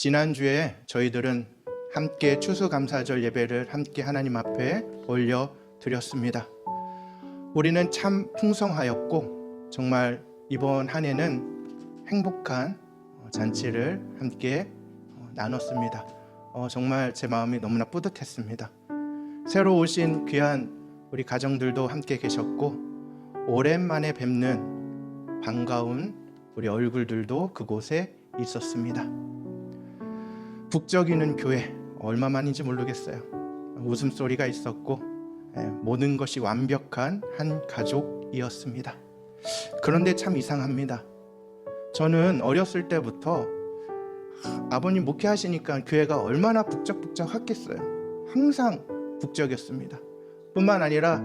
지난주에 저희들은 함께 추수감사절 예배를 함께 하나님 앞에 올려 드렸습니다. 우리는 참 풍성하였고 정말 이번 한 해는 행복한 잔치를 함께 나눴습니다. 어, 정말 제 마음이 너무나 뿌듯했습니다. 새로 오신 귀한 우리 가정들도 함께 계셨고 오랜만에 뵙는 반가운 우리 얼굴들도 그곳에 있었습니다. 북적이는 교회 얼마만인지 모르겠어요. 웃음소리가 있었고 예, 모든 것이 완벽한 한 가족이었습니다. 그런데 참 이상합니다. 저는 어렸을 때부터 아버님 목회하시니까 교회가 얼마나 북적북적했겠어요. 항상 북적였습니다. 뿐만 아니라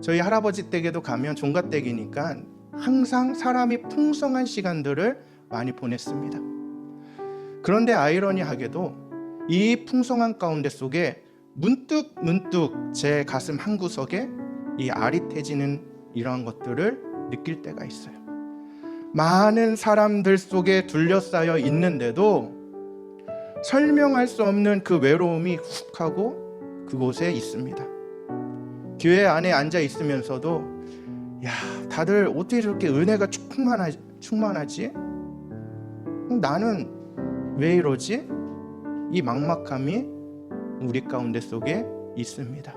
저희 할아버지 댁에도 가면 종갓댁이니까 항상 사람이 풍성한 시간들을 많이 보냈습니다. 그런데 아이러니하게도 이 풍성한 가운데 속에 문득 문득 제 가슴 한 구석에 이 아릿해지는 이러한 것들을 느낄 때가 있어요. 많은 사람들 속에 둘러싸여 있는데도 설명할 수 없는 그 외로움이 훅 하고 그곳에 있습니다. 교회 안에 앉아 있으면서도 야, 다들 어떻게 저렇게 은혜가? 충만하지? 나는 왜 이러지? 이 막막함이 우리 가운데 속에 있습니다.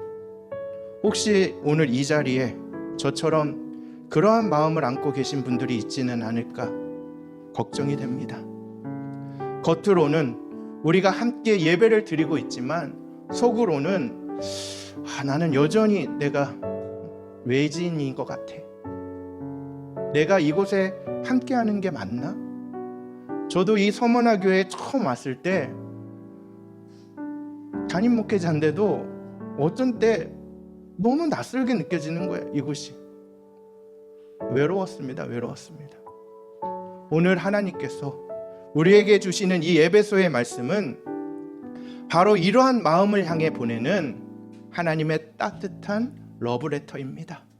혹시 오늘 이 자리에 저처럼 그러한 마음을 안고 계신 분들이 있지는 않을까 걱정이 됩니다. 겉으로는 우리가 함께 예배를 드리고 있지만 속으로는 아, 나는 여전히 내가 외지인인 것 같아. 내가 이곳에 함께하는 게 맞나? 저도 이 서머나 교회에 처음 왔을 때 담임 목회자인데도 어떤 때 너무 낯설게 느껴지는 거예요. 이곳이 외로웠습니다. 외로웠습니다. 오늘 하나님께서 우리에게 주시는 이 에베소의 말씀은 바로 이러한 마음을 향해 보내는 하나님의 따뜻한 러브레터입니다.